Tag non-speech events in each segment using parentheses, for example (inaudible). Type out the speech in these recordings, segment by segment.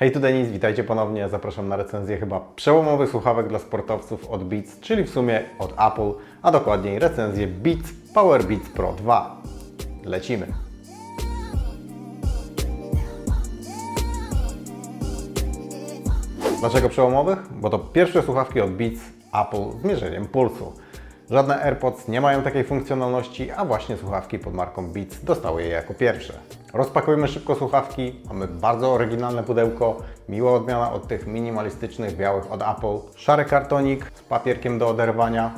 Hej, tu Denis, witajcie ponownie. Zapraszam na recenzję chyba przełomowych słuchawek dla sportowców od Beats, czyli w sumie od Apple, a dokładniej recenzję Beats Power Beats Pro 2. Lecimy. Dlaczego przełomowych? Bo to pierwsze słuchawki od Beats Apple z mierzeniem pulsu. Żadne AirPods nie mają takiej funkcjonalności, a właśnie słuchawki pod marką Beats dostały je jako pierwsze. Rozpakujmy szybko słuchawki. Mamy bardzo oryginalne pudełko, miła odmiana od tych minimalistycznych białych od Apple. Szary kartonik z papierkiem do oderwania.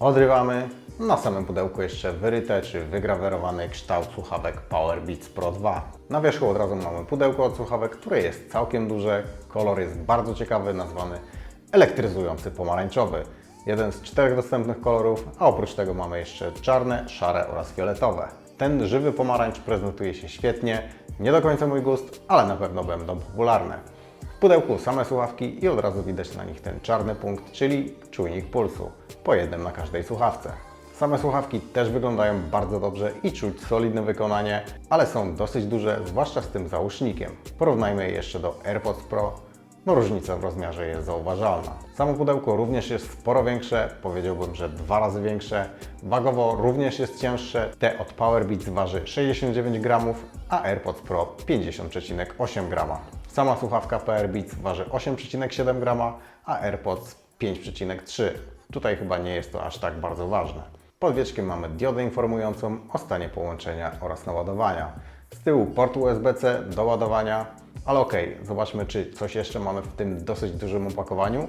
Odrywamy. Na samym pudełku jeszcze wyryte czy wygrawerowany kształt słuchawek Power Beats Pro 2. Na wierzchu od razu mamy pudełko od słuchawek, które jest całkiem duże. Kolor jest bardzo ciekawy, nazwany elektryzujący pomarańczowy. Jeden z czterech dostępnych kolorów, a oprócz tego mamy jeszcze czarne, szare oraz fioletowe. Ten żywy pomarańcz prezentuje się świetnie, nie do końca mój gust, ale na pewno będą popularne. W pudełku same słuchawki i od razu widać na nich ten czarny punkt, czyli czujnik pulsu, po jednym na każdej słuchawce. Same słuchawki też wyglądają bardzo dobrze i czuć solidne wykonanie, ale są dosyć duże, zwłaszcza z tym załóżnikiem. Porównajmy je jeszcze do AirPods Pro, no różnica w rozmiarze jest zauważalna. Samo pudełko również jest sporo większe, powiedziałbym, że dwa razy większe. Wagowo również jest cięższe. Te od Powerbeats waży 69 gramów, a AirPods Pro 50,8 grama. Sama słuchawka Powerbeats waży 8,7 grama, a AirPods 5,3. Tutaj chyba nie jest to aż tak bardzo ważne. Pod wieczkiem mamy diodę informującą o stanie połączenia oraz naładowania. Z tyłu port USB-C do ładowania, ale ok, zobaczmy czy coś jeszcze mamy w tym dosyć dużym opakowaniu.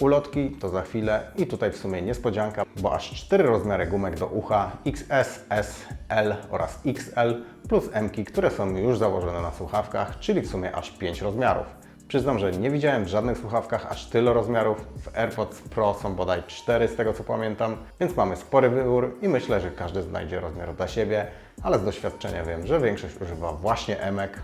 Ulotki to za chwilę i tutaj w sumie niespodzianka, bo aż 4 rozmiary gumek do ucha XS, S, L oraz XL plus M, które są już założone na słuchawkach, czyli w sumie aż 5 rozmiarów. Przyznam, że nie widziałem w żadnych słuchawkach aż tyle rozmiarów. W AirPods Pro są bodaj 4 z tego co pamiętam, więc mamy spory wybór i myślę, że każdy znajdzie rozmiar dla siebie, ale z doświadczenia wiem, że większość używa właśnie emek.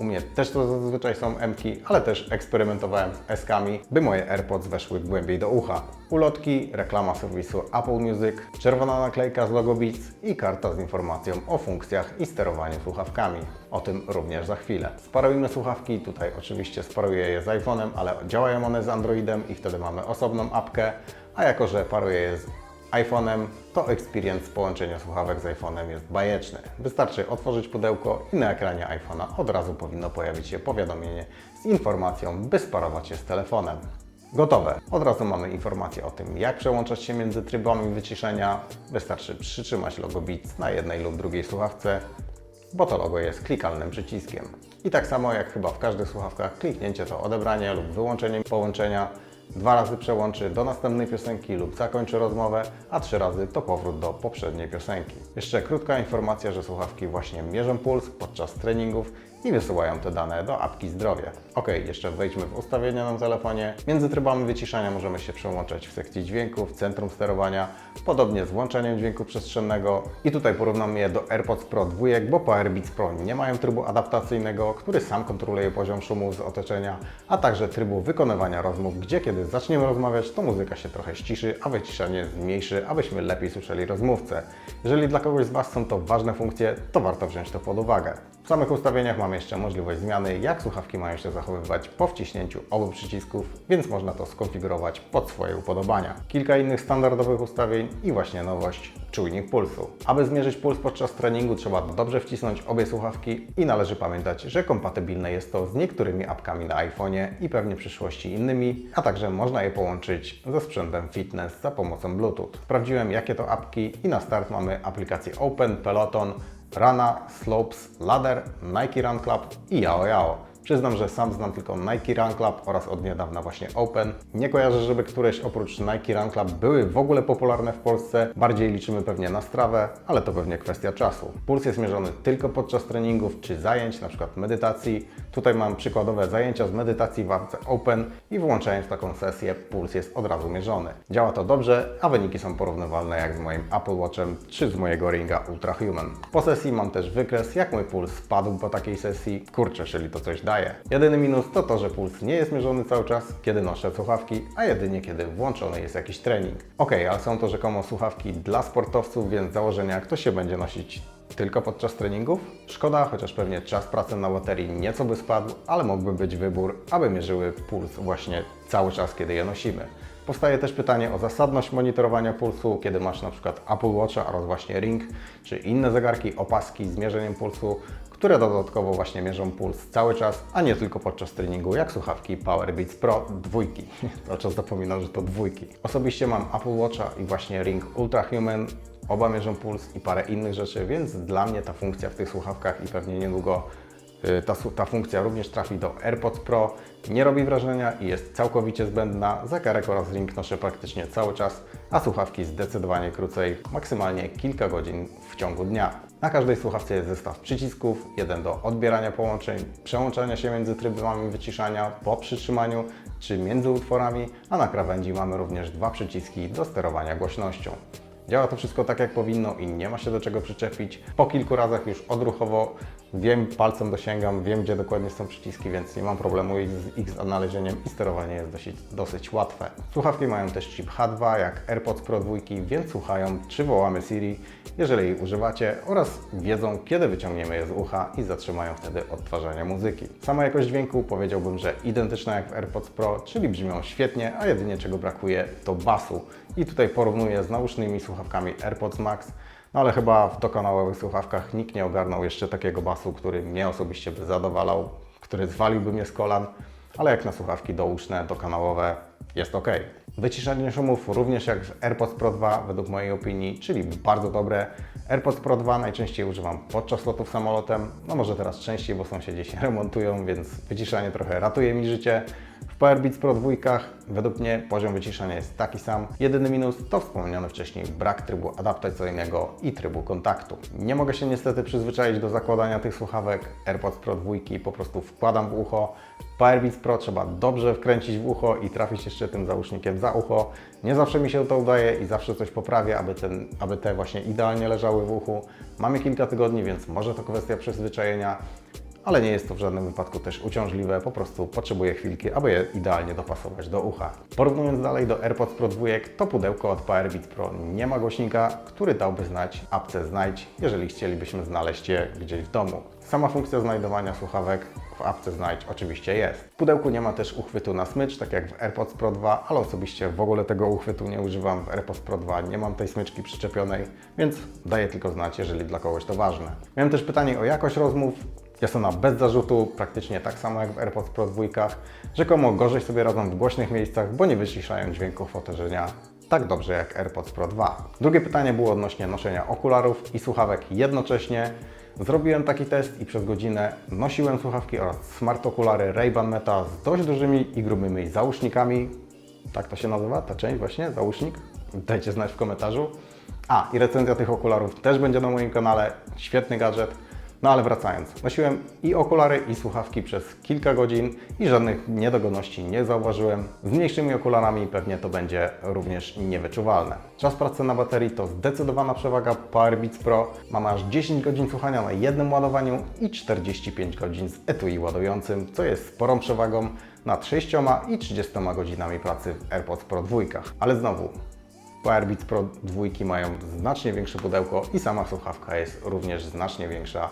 U mnie też to zazwyczaj są M-ki, ale też eksperymentowałem S-kami, by moje AirPods weszły głębiej do ucha. Ulotki, reklama serwisu Apple Music, czerwona naklejka z logo Beats i karta z informacją o funkcjach i sterowaniu słuchawkami. O tym również za chwilę. Sparujmy słuchawki, tutaj oczywiście sparuję je z iPhone'em, ale działają one z Androidem i wtedy mamy osobną apkę, a jako że paruję je z iPhone'em, to experience połączenia słuchawek z iPhone'em jest bajeczny. Wystarczy otworzyć pudełko i na ekranie iPhone'a od razu powinno pojawić się powiadomienie z informacją, by sparować je z telefonem. Gotowe. Od razu mamy informację o tym, jak przełączać się między trybami wyciszenia. Wystarczy przytrzymać logo Beats na jednej lub drugiej słuchawce, bo to logo jest klikalnym przyciskiem. I tak samo jak chyba w każdych słuchawkach, kliknięcie to odebranie lub wyłączenie połączenia Dwa razy przełączy do następnej piosenki lub zakończy rozmowę, a trzy razy to powrót do poprzedniej piosenki. Jeszcze krótka informacja, że słuchawki właśnie mierzą puls podczas treningów i wysyłają te dane do apki zdrowie. Ok, jeszcze wejdźmy w ustawienia na telefonie. Między trybami wyciszania możemy się przełączać w sekcji dźwięków, centrum sterowania, podobnie z włączeniem dźwięku przestrzennego. I tutaj porównam je do AirPods Pro 2, bo Powerbeats Pro nie mają trybu adaptacyjnego, który sam kontroluje poziom szumu z otoczenia, a także trybu wykonywania rozmów, gdzie kiedy zaczniemy rozmawiać, to muzyka się trochę ściszy, a wyciszenie zmniejszy, abyśmy lepiej słyszeli rozmówcę. Jeżeli dla kogoś z Was są to ważne funkcje, to warto wziąć to pod uwagę. W samych ustawieniach mamy jeszcze możliwość zmiany, jak słuchawki mają się zachowywać po wciśnięciu obu przycisków, więc można to skonfigurować pod swoje upodobania. Kilka innych standardowych ustawień i właśnie nowość czujnik pulsu. Aby zmierzyć puls podczas treningu trzeba dobrze wcisnąć obie słuchawki i należy pamiętać, że kompatybilne jest to z niektórymi apkami na iPhone'ie i pewnie w przyszłości innymi, a także można je połączyć ze sprzętem fitness za pomocą Bluetooth. Sprawdziłem jakie to apki i na start mamy aplikacje Open, Peloton, Rana, Slopes, Ladder, Nike Run Club i Yao Yao. Przyznam, że sam znam tylko Nike Run Club oraz od niedawna właśnie Open. Nie kojarzę, żeby któreś oprócz Nike Run Club były w ogóle popularne w Polsce. Bardziej liczymy pewnie na strawę, ale to pewnie kwestia czasu. Puls jest mierzony tylko podczas treningów czy zajęć, np. medytacji. Tutaj mam przykładowe zajęcia z medytacji w apce Open i włączając taką sesję, puls jest od razu mierzony. Działa to dobrze, a wyniki są porównywalne jak z moim Apple Watchem czy z mojego Ringa Ultra Human. Po sesji mam też wykres, jak mój puls spadł po takiej sesji. Kurczę, czyli to coś daje. Jedyny minus to to, że puls nie jest mierzony cały czas, kiedy noszę słuchawki, a jedynie kiedy włączony jest jakiś trening. Ok, ale są to rzekomo słuchawki dla sportowców, więc z założenia ktoś się będzie nosić tylko podczas treningów? Szkoda, chociaż pewnie czas pracy na baterii nieco by spadł, ale mógłby być wybór, aby mierzyły puls właśnie cały czas, kiedy je nosimy. Powstaje też pytanie o zasadność monitorowania pulsu, kiedy masz na przykład Apple Watcha oraz właśnie Ring, czy inne zegarki, opaski z mierzeniem pulsu, które dodatkowo właśnie mierzą puls cały czas, a nie tylko podczas treningu, jak słuchawki Powerbeats Pro dwójki. (laughs) Cały czas zapominam, że to dwójki. Osobiście mam Apple Watcha i właśnie Ring Ultra Human. Oba mierzą puls i parę innych rzeczy, więc dla mnie ta funkcja w tych słuchawkach i pewnie niedługo y, ta, ta funkcja również trafi do AirPods Pro. Nie robi wrażenia i jest całkowicie zbędna. Zegarek oraz Ring noszę praktycznie cały czas, a słuchawki zdecydowanie krócej, maksymalnie kilka godzin w ciągu dnia. Na każdej słuchawce jest zestaw przycisków, jeden do odbierania połączeń, przełączania się między trybami wyciszania po przytrzymaniu czy między utworami, a na krawędzi mamy również dwa przyciski do sterowania głośnością. Działa to wszystko tak jak powinno i nie ma się do czego przyczepić. Po kilku razach już odruchowo wiem, palcem dosięgam, wiem gdzie dokładnie są przyciski, więc nie mam problemu z ich znalezieniem i sterowanie jest dosyć, dosyć łatwe. Słuchawki mają też chip H2 jak AirPods Pro 2, więc słuchają czy wołamy Siri, jeżeli jej używacie oraz wiedzą kiedy wyciągniemy je z ucha i zatrzymają wtedy odtwarzanie muzyki. Sama jakość dźwięku powiedziałbym, że identyczna jak w AirPods Pro, czyli brzmią świetnie, a jedynie czego brakuje to basu. I tutaj porównuję z nausznymi słuchawkami AirPods Max, no ale chyba w dokanałowych słuchawkach nikt nie ogarnął jeszcze takiego basu, który mnie osobiście by zadowalał, który zwaliłby mnie z kolan, ale jak na słuchawki douszne, dokanałowe jest ok. Wyciszenie szumów również jak w AirPods Pro 2 według mojej opinii, czyli bardzo dobre. AirPods Pro 2 najczęściej używam podczas lotów samolotem, no może teraz częściej, bo sąsiedzi się (laughs) remontują, więc wyciszanie trochę ratuje mi życie. W Powerbeats Pro 2 według mnie poziom wyciszenia jest taki sam. Jedyny minus to wspomniany wcześniej brak trybu adaptacyjnego i trybu kontaktu. Nie mogę się niestety przyzwyczaić do zakładania tych słuchawek AirPods Pro 2, po prostu wkładam w ucho. Powerbeats Pro trzeba dobrze wkręcić w ucho i trafić jeszcze tym załóżnikiem za ucho. Nie zawsze mi się to udaje i zawsze coś poprawię, aby, ten, aby te właśnie idealnie leżały w uchu. Mamy kilka tygodni, więc może to kwestia przyzwyczajenia ale nie jest to w żadnym wypadku też uciążliwe, po prostu potrzebuję chwilki, aby je idealnie dopasować do ucha. Porównując dalej do AirPods Pro 2, to pudełko od Powerbeats Pro nie ma głośnika, który dałby znać apce Znajdź, jeżeli chcielibyśmy znaleźć je gdzieś w domu. Sama funkcja znajdowania słuchawek w apce Znajdź oczywiście jest. W pudełku nie ma też uchwytu na smycz, tak jak w AirPods Pro 2, ale osobiście w ogóle tego uchwytu nie używam. W AirPods Pro 2 nie mam tej smyczki przyczepionej, więc daję tylko znać, jeżeli dla kogoś to ważne. Miałem też pytanie o jakość rozmów. Jest ona bez zarzutu, praktycznie tak samo jak w AirPods Pro 2. Rzekomo gorzej sobie radzą w głośnych miejscach, bo nie wyciszają dźwięków otoczenia tak dobrze jak AirPods Pro 2. Drugie pytanie było odnośnie noszenia okularów i słuchawek jednocześnie. Zrobiłem taki test i przez godzinę nosiłem słuchawki oraz smart okulary Ray-Ban Meta z dość dużymi i grubymi załóżnikami. Tak to się nazywa, ta część właśnie, załóżnik? Dajcie znać w komentarzu. A, i recenzja tych okularów też będzie na moim kanale. Świetny gadżet. No ale wracając, nosiłem i okulary, i słuchawki przez kilka godzin i żadnych niedogodności nie zauważyłem. Z mniejszymi okularami pewnie to będzie również niewyczuwalne. Czas pracy na baterii to zdecydowana przewaga Powerbeats Pro. Mamy aż 10 godzin słuchania na jednym ładowaniu i 45 godzin z etui ładującym, co jest sporą przewagą nad 6 i 30 godzinami pracy w AirPods Pro 2. Ale znowu, Powerbeats Pro 2 mają znacznie większe pudełko i sama słuchawka jest również znacznie większa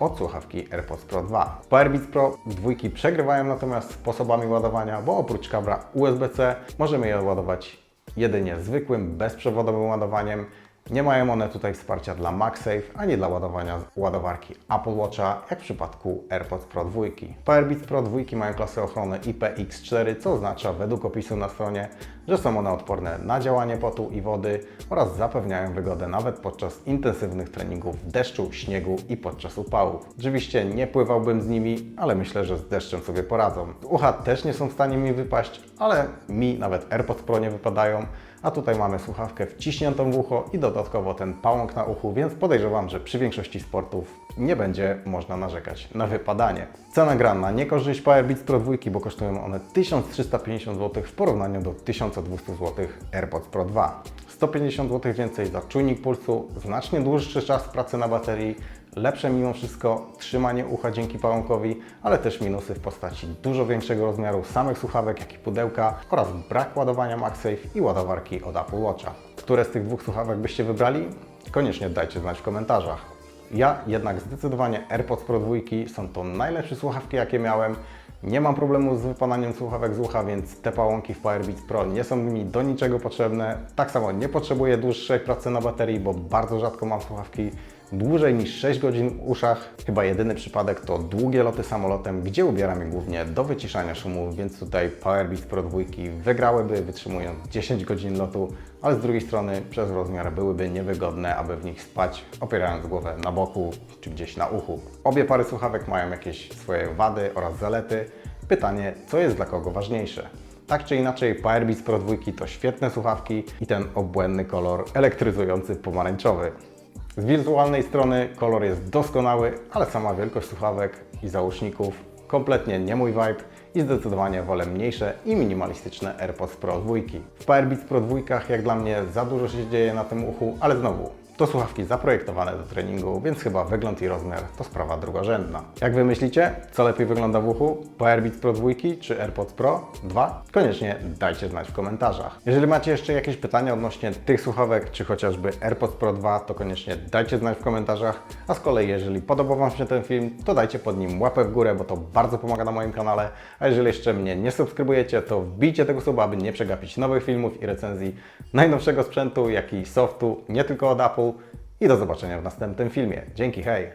od słuchawki AirPods Pro 2. Powerbeats Pro 2 przegrywają natomiast sposobami ładowania, bo oprócz kabla USB-C możemy je ładować jedynie zwykłym, bezprzewodowym ładowaniem. Nie mają one tutaj wsparcia dla MagSafe, ani dla ładowania ładowarki Apple Watcha, jak w przypadku AirPods Pro 2. Powerbeats Pro 2 mają klasę ochrony IPX4, co oznacza według opisu na stronie, że są one odporne na działanie potu i wody oraz zapewniają wygodę nawet podczas intensywnych treningów w deszczu, śniegu i podczas upałów. Oczywiście nie pływałbym z nimi, ale myślę, że z deszczem sobie poradzą. Ucha też nie są w stanie mi wypaść, ale mi nawet AirPods Pro nie wypadają, a tutaj mamy słuchawkę wciśniętą w ucho i dodatkowo ten pałąk na uchu, więc podejrzewam, że przy większości sportów nie będzie można narzekać na wypadanie. Cena gra na niekorzyść Powerbeats Pro 2, bo kosztują one 1350 zł w porównaniu do 1200 zł AirPods Pro 2. 150 zł więcej za czujnik pulsu, znacznie dłuższy czas pracy na baterii, lepsze mimo wszystko trzymanie ucha dzięki pałąkowi, ale też minusy w postaci dużo większego rozmiaru samych słuchawek, jak i pudełka oraz brak ładowania MagSafe i ładowarki od Apple Watcha. Które z tych dwóch słuchawek byście wybrali? Koniecznie dajcie znać w komentarzach. Ja jednak zdecydowanie AirPods Pro 2 są to najlepsze słuchawki, jakie miałem. Nie mam problemu z wypananiem słuchawek z ucha, więc te pałąki w Powerbeats Pro nie są mi do niczego potrzebne. Tak samo nie potrzebuję dłuższej pracy na baterii, bo bardzo rzadko mam słuchawki dłużej niż 6 godzin w uszach. Chyba jedyny przypadek to długie loty samolotem, gdzie ubieram je głównie do wyciszania szumów, więc tutaj Powerbeats Pro 2 wygrałyby wytrzymując 10 godzin lotu, ale z drugiej strony przez rozmiar byłyby niewygodne, aby w nich spać, opierając głowę na boku czy gdzieś na uchu. Obie pary słuchawek mają jakieś swoje wady oraz zalety. Pytanie, co jest dla kogo ważniejsze? Tak czy inaczej, Powerbeats Pro 2 to świetne słuchawki i ten obłędny kolor elektryzujący pomarańczowy. Z wizualnej strony kolor jest doskonały, ale sama wielkość słuchawek i załóżników kompletnie nie mój vibe i zdecydowanie wolę mniejsze i minimalistyczne AirPods Pro 2. W Powerbeats Pro 2 jak dla mnie za dużo się dzieje na tym uchu, ale znowu to słuchawki zaprojektowane do treningu, więc chyba wygląd i rozmiar to sprawa drugorzędna. Jak Wy myślicie, co lepiej wygląda w uchu? Powerbeats Pro 2 czy AirPods Pro 2? Koniecznie dajcie znać w komentarzach. Jeżeli macie jeszcze jakieś pytania odnośnie tych słuchawek, czy chociażby AirPods Pro 2, to koniecznie dajcie znać w komentarzach. A z kolei, jeżeli podobał Wam się ten film, to dajcie pod nim łapę w górę, bo to bardzo pomaga na moim kanale. A jeżeli jeszcze mnie nie subskrybujecie, to wbijcie tego suba, aby nie przegapić nowych filmów i recenzji najnowszego sprzętu, jak i softu, nie tylko od Apple. I do zobaczenia w następnym filmie. Dzięki, hej!